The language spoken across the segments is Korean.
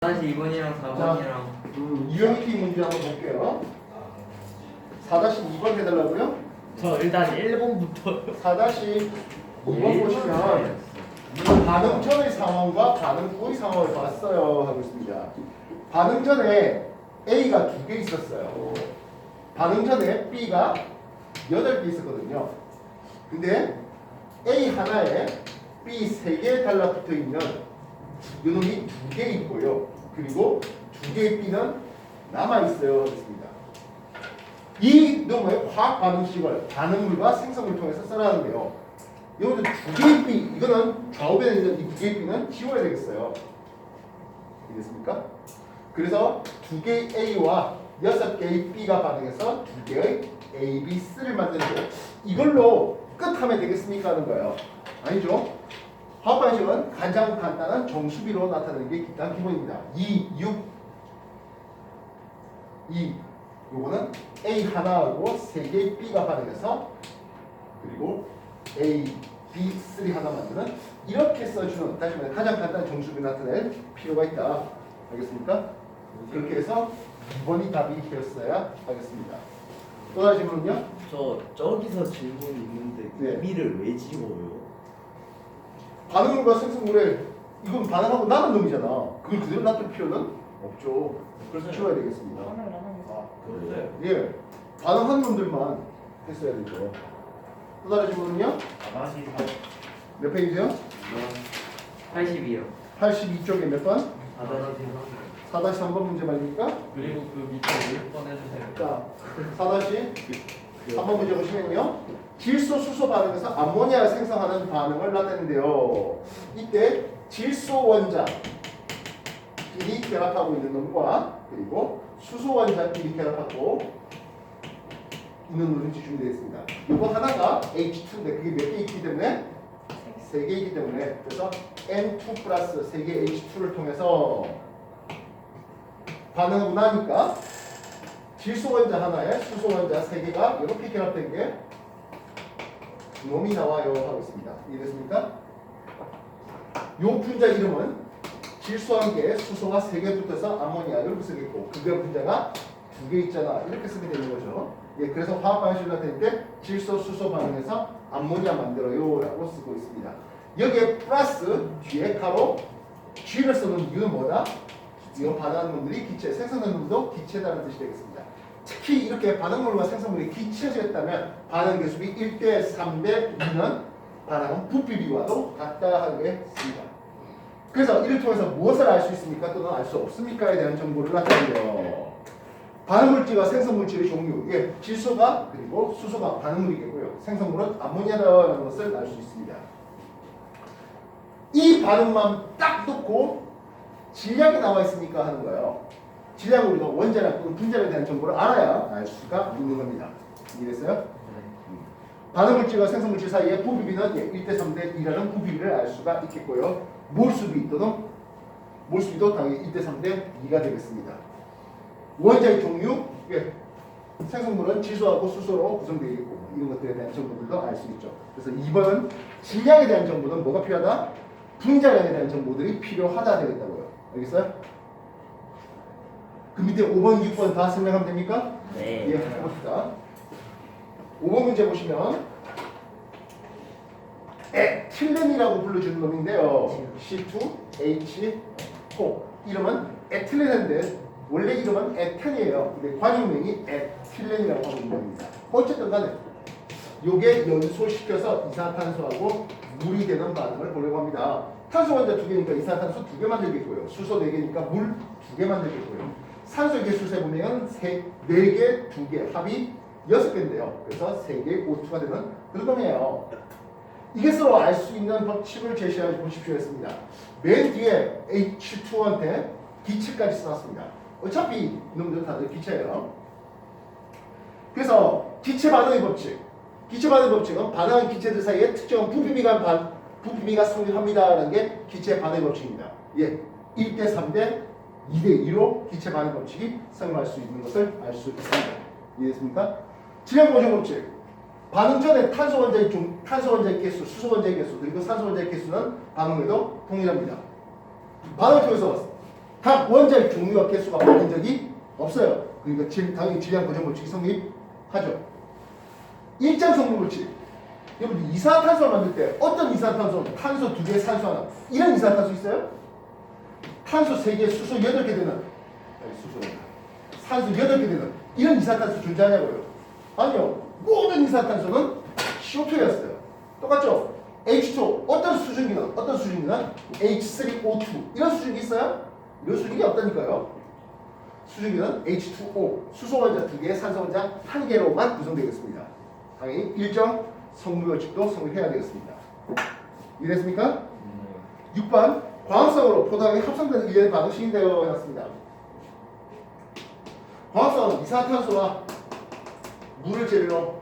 다시 2번이랑 4번이랑 음, 유형기 문제 한번 볼게요. 4-2번 해달라고요? 저 일단 1번부터 4-2번 보시면 반응 전의 상황과 반응 후의 상황을 봤어요 하고 있습니다. 반응 전에 A가 두 개 있었어요. 반응 전에 B가 여덟 개 있었거든요. 근데 A 하나에 B 세 개 달라붙어 있는 요놈이 두 개 있고요. 그리고 두 개의 B는 남아 있어요. 했습니다. 이 놈의 화학 반응식을 반응물과 생성을 통해서 써라는데요. 여기서 두 개의 B 이거는 좌우변에 있는 이 두 개의 B는 지워야 되겠어요. 이해됐습니까? 그래서 두 개의 A와 여섯 개의 B가 반응해서 두 개의 A, B, C를 만드는 거 이걸로 끝하면 되겠습니까 하는 거예요. 아니죠? 화학 반응식은 가장 간단한 정수비로 나타내는 게 일단 기본입니다. 2, 6, 2 요거는 A 하나하고 세 개의 B가 반응해서 그리고 A, B, 3 하나 만드는 이렇게 써주는 다시 말해 가장 간단한 정수비 나타낼 필요가 있다. 알겠습니까? 그렇게 해서 2번이 답이 되었어야 하겠습니다. 또 다시 질문은요? 저 저기서 질문 있는데 네. 의미를 왜 지워요? 반응물과 생성물에 이건 반응하고 남은 놈이잖아. 그걸 그대로 놔둘 필요는 없죠. 그래서 치워야 되겠습니다. 아 그래요? 예, 반응한 놈들만 했어야 되죠. 또 다른 질문은요? 다시 몇 페이지요? 82요 82쪽에 몇 번? 4번이 4-3번 문제 말입니까? 그리고 그 밑에 1번 해주세요. 자, 4-3번 문제 보시면요. 질소 수소 반응에서 암모니아를 생성하는 반응을 나타내는데요. 이때 질소 원자 끼리 결합하고 있는 놈과 그리고 수소 원자 끼리 결합하고 있는 놈이 준비되어 있습니다. 이거 하나가 H2인데 그게 몇 개 있기 때문에 세개 있기 때문에 그래서 N2 플러스 세개 H2를 통해서 반응하고 나니까 질소 원자 하나에 수소 원자 세 개가 이렇게 결합된 게 놈이 나와요 하고 있습니다. 이해됐습니까? 요 분자 이름은 질소 한 개에 수소가 세 개 붙어서 아모니아 이렇게 쓰겠고 그게 분자가 두 개 있잖아 이렇게 쓰게 되는 거죠. 예, 그래서 화학 반응식을 나타낼 때 질소 수소 반응해서 암모니아 만들어요라고 쓰고 있습니다. 여기에 플러스 뒤에 가로 G를 쓰는 이유는 뭐다? 반응하는 놈들이 기체, 생성하는 놈도 기체다는 뜻이 되겠습니다. 특히 이렇게 반응물과 생성물이 기체적이었다면 반응 개수비 1대 3대 2는 반응은 부피비와도 같다 하겠습니다. 그래서 이를 통해서 무엇을 알 수 있습니까? 또는 알 수 없습니까에 대한 정보를 나타내요. 반응물질과 생성물질의 종류, 예, 질소가 그리고 수소가 반응물이겠고요. 생성물은 아모니아라는 것을 알 수 있습니다. 이 반응만 딱 놓고 질량이 나와 있으니까 하는 거예요. 질량 우리가 원자량 분자량에 대한 정보를 알아야 알 수가 있는 겁니다. 이해됐어요? 반응물질과 생성물질 사이의 부비비는 예, 1대 3대 2라는 부비비를 알 수가 있겠고요. 몰수비 또는 몰수비도 당연히 1대 3대 2가 되겠습니다. 원자의 종류, 예, 생성물은 질소하고 수소로 구성되어 있고 이런 것들에 대한 정보들도 알 수 있죠. 그래서 2번은 질량에 대한 정보는 뭐가 필요하다? 분자량에 대한 정보들이 필요하다 되겠다고요. 알겠어요? 그 밑에 5번, 6번 다 설명하면 됩니까? 네. 예, 해봅시다. 5번 문제 보시면 에틸렌이라고 불러주는 놈인데요. C2H4 이름은 에틸렌인데 원래 이름은 에텐이에요. 근데 관용명이 에틸렌이라고 하고 있는 겁니다. 어쨌든 간에 요게 연소시켜서 이산화탄소하고 물이 되는 반응을 보려고 합니다. 탄소 원자 두 개니까 이산화탄소 두 개 만들겠고요. 수소 네 개니까 물 두 개 만들겠고요. 산소 개수세 보면 세, 네 개, 두 개, 합이 여섯 개인데요. 그래서 세 개, 오투가 되는. 이게 서로 알 수 있는 법칙을 제시해 보십시오 했습니다. 맨 뒤에 H2한테 기체까지 써놨습니다. 어차피 이놈들 다들 기체예요. 그래서 기체 반응의 법칙. 기체 반응의 법칙은 반응한 기체들 사이에 특정한 부비미가 반, 부비미가 성립합니다라는 게 기체 반응의 법칙입니다. 예. 1대 3대 2대 2로 기체 반응 법칙이 성립할 수 있는 것을 알 수 있습니다. 이해됐습니까? 질량 보정 법칙. 반응 전에 탄소 원자의 종, 탄소 원자의 개수, 수소 원자의 개수, 그리고 산소 원자의 개수는 반응에도 동일합니다. 반응을 통해서 각 원자의 종류와 개수가 바뀐 적이 없어요. 그러니까 질, 당연히 질량 고정 법칙이 성립하죠. 일정 성분 법칙. 여러분 이산화탄소를 만들 때 어떤 이산화탄소? 탄소 두 개, 산소 하나. 이런 이산화탄소 있어요? 탄소 세 개, 수소 여덟 개 되는 아니 수소 산소 여덟 개 되는 이런 이산화탄소 존재하냐고요? 아니요. 모든 이산화탄소는 CO2였어요. 똑같죠? H2 어떤 수증기는 어떤 수증기는 H3O2 이런 수증기 있어요? 이런 수증기 없다니까요. 수증기는 H2O 수소 원자 두 개, 산소 원자 한 개로만 구성되겠습니다. 당연히 일정 성분 법칙도 성립해야 되겠습니다. 이해됐습니까? 6번 광합성으로 포도당이 합성되는 일련의 반응식이 되어놨습니다. 광합성은 이산화탄소와 물을 재료로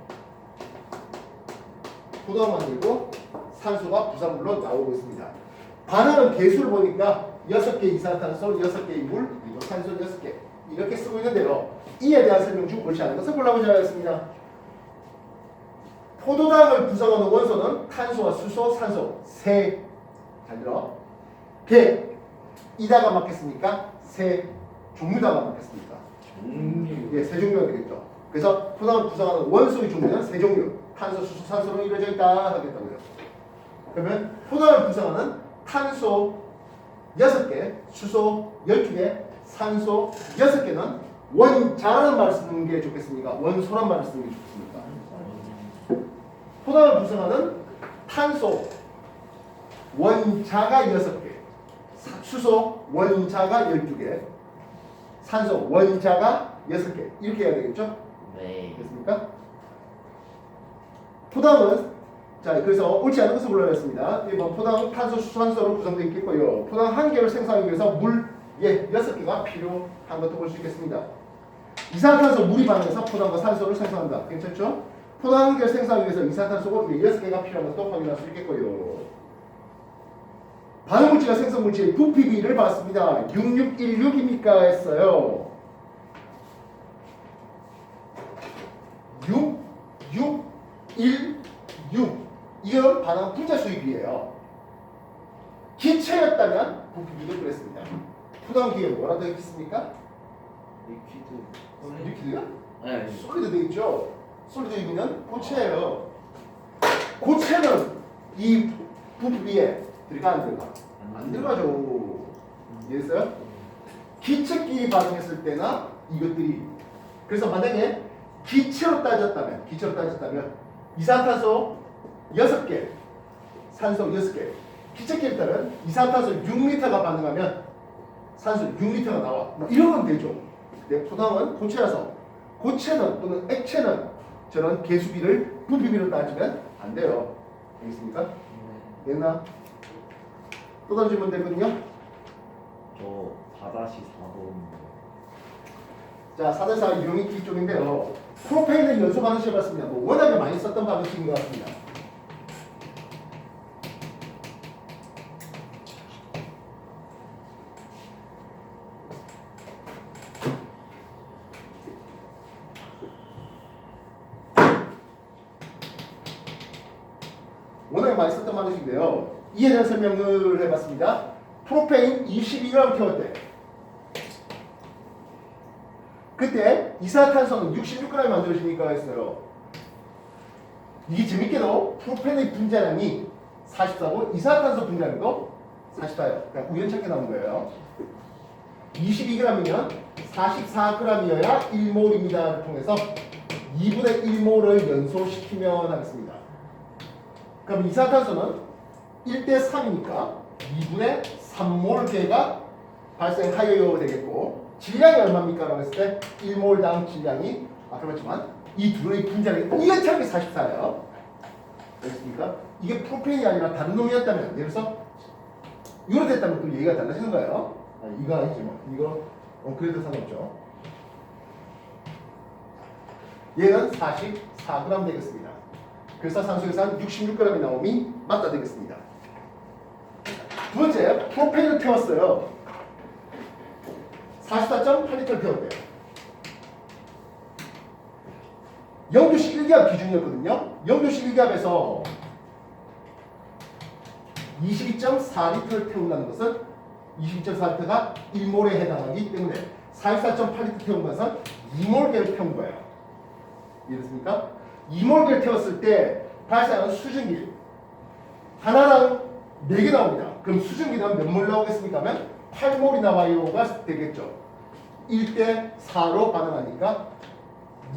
포도당 만들고 산소가 부산물로 나오고 있습니다. 반응은 개수를 보니까 6개 이산화탄소, 6개의 물, 그리고 산소 6개 이렇게 쓰고 있는데요. 이에 대한 설명 중 옳지 않은 것을 골라보자 하였습니다. 포도당을 구성하는 원소는 탄소와 수소, 산소 세. 잘 들어. 개. 이다가 맞겠습니까? 세. 종류다가 맞겠습니까? 종류. 예, 세 종류가 되겠죠. 그래서 포도당을 구성하는 원소의 종류는 세 종류. 탄소, 수소, 산소로 이루어져 있다 하겠다고요. 그러면 포도당을 구성하는 탄소 6개, 수소 12개, 산소 6개는 원 자라는 말을 쓰는 게 좋겠습니까? 원소란 말을 쓰는 게 좋겠습니까? 포도당을 구성하는 탄소 원자가 6개, 사- 수소 원자가 12개, 산소 원자가 6개 이렇게 해야 되겠죠? 네. 됐습니까? 포당은 자 그래서 옳지 않은 것을 골라냈습니다. 1번 포당 탄소, 수소, 산소로 구성되어 있겠고요. 포당 한 개를 생성하기 위해서 물 예, 6개가 필요한 것도 볼 수 있겠습니다. 이산화탄소 물이 반응해서 포당과 산소를 생성한다. 괜찮죠? 한 개를 생성하기 위해서 이산화탄소가 예, 6개가 필요한 것도 확인할 수 있겠고요. 반응물질과 생성물질의 부피비를 봤습니다. 6616입니까 했어요. 6, 6, 1, 6 이건 반응 분자 수입이에요. 기체였다면 부피비도 그랬습니다. 포당 기에 뭐라고 되어 있습니까? 리퀴드. 리퀴드요? 네. 솔리드 되어 있죠. 솔리드 의미는 고체예요. 고체는 이 부피비에 들어가 안 들어가? 안 들어가죠. 이해했어요? 기체끼리 반응했을 때나 이것들이 그래서 만약에 기체로 따졌다면 기체로 따졌다면 이산화탄소 6개 산소 6개 기체끼리 따르면 이산화탄소 6리터가 반응하면 산소 6리터가 나와 뭐 이런 건 되죠 근데 포당은 고체라서 고체는 또는 액체는 저런 개수비를 부피비로 따지면 안 돼요 알겠습니까? 됐나? 또 던지면 되거든요 저 4-4번. 자, 4대4 유형이 쪽인데요. 프로페인은 연소 반응식 해봤습니다. 뭐 워낙에 많이 썼던 반응식인 것 같습니다. 워낙에 많이 반응식인데요. 이에 대한 설명을 해봤습니다. 프로페인 22g 태울 때 그때 이산화탄소는 66g이 만들어지니까 했어요. 이게 재밌게도 프로펜의 분자량이 44고 이산화탄소 분자량도 44예요. 그러니까 우연찮게 나온 거예요. 22g이면 44g이어야 1몰입니다를 통해서 2분의 1몰을 연소시키면 하겠습니다. 그럼 이산화탄소는 1대 3이니까 2분의 3몰 개가 발생하여야 되겠고 질량이 얼마입니까? 라고 했을 때 1몰당 질량이 아까 봤지만 이 둘의 분자량이 우연찮게 44예요. 됐습니까? 이게 프로페인이 아니라 다른 놈이었다면 예를 들어서 이거 됐다면 또 얘기가 달라지는 거예요. 아니, 이거 아니지 뭐. 이거 어, 그래도 상관없죠. 얘는 44g 되겠습니다. 그래서 산소에서 한 66g이 나옴이 맞다 되겠습니다. 두 번째, 프로페인을 태웠어요. 44.8리터를 태웠대요. 0도씨 1기압 기준이었거든요. 0도씨 1기압에서 22.4리터를 태운다는 것은 22.4리터가 1몰에 해당하기 때문에 44.8리터 태운 것은 2몰계를 태운 거예요. 이해됐습니까? 2몰계를 태웠을 때 발생하는 수증기 하나당 4개 나옵니다. 그럼 수증기는 몇 몰 나오겠습니까? 하면 8몰이 나와요가 되겠죠. 1대 4로 반응하니까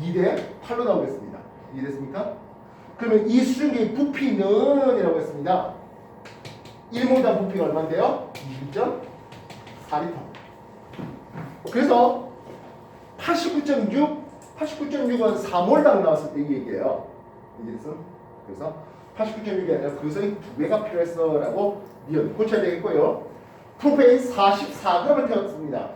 2대 8로 나오겠습니다. 이해됐습니까? 그러면 이 수증기의 부피는 이라고 했습니다. 1몰당 부피가 얼마인데요? 20.4리터. 그래서 89.6, 89.6은 4몰당 나왔을 때 이 얘기예요. 이해됐어? 그래서 89.6이 아니라 그것의 두 배가 필요했어라고 니은 고쳐야 되겠고요. 프로페인 44g을 태웠습니다.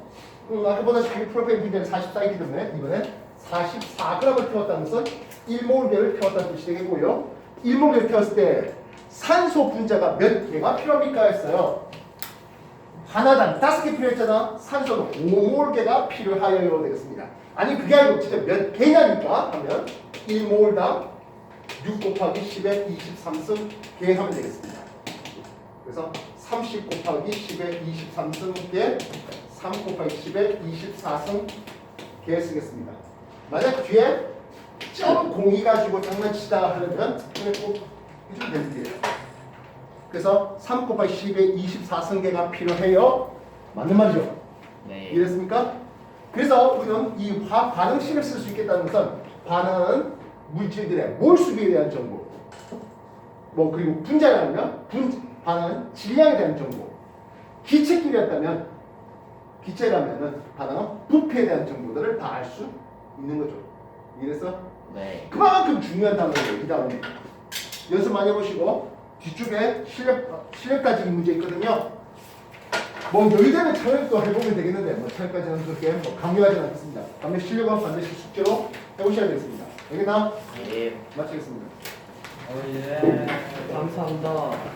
음, 아까 보다시피 프로페인 분자는 44이기 때문에 이번엔 44g을 태웠다는 것은 1몰배를 태웠다는 뜻이 되겠고요. 1몰배를 태웠을 때 산소 분자가 몇 개가 필요합니까 했어요. 하나당 다섯 개 필요했잖아. 산소는 5몰개가 필요하여야 되겠습니다. 아니 그게 아니고 진짜 몇 개냐니까 하면 1몰당 6 곱하기 10에 23승 개 하면 되겠습니다. 그래서 30 곱하기 10에 23승 개, 3 곱하기 10에 24승 개 쓰겠습니다. 만약 뒤에 점 공이 가지고 장난치다 하려면 그냥 꼭 해주면 되는 게요. 그래서 3 곱하기 10에 24승계가 필요해요. 맞는 말이죠? 네. 이해됐습니까? 그래서 우리는 이 화학 반응식을 쓸 수 있겠다는 것은 반응은 물질들의 몰수비에 대한 정보 뭐 그리고 분자라면 분 반응은 질량에 대한 정보 기체끼리였다면 기체라면은 반응은 부피에 대한 정보들을 다 알 수 있는 거죠 이래서 네. 그만큼 중요한 단어예요 이 다음에 연습 많이 해보시고 뒤쪽에 실력 실력 따지기 문제 있거든요 뭐 여의대는 차례도 해보면 되겠는데 뭐 차례까지는 그렇게 뭐 강요하지 않겠습니다. 다음에 실력은 반드시 숙제로 해보셔야 되겠습니다. 여기나 네. 마치겠습니다. 어, 예. 감사합니다.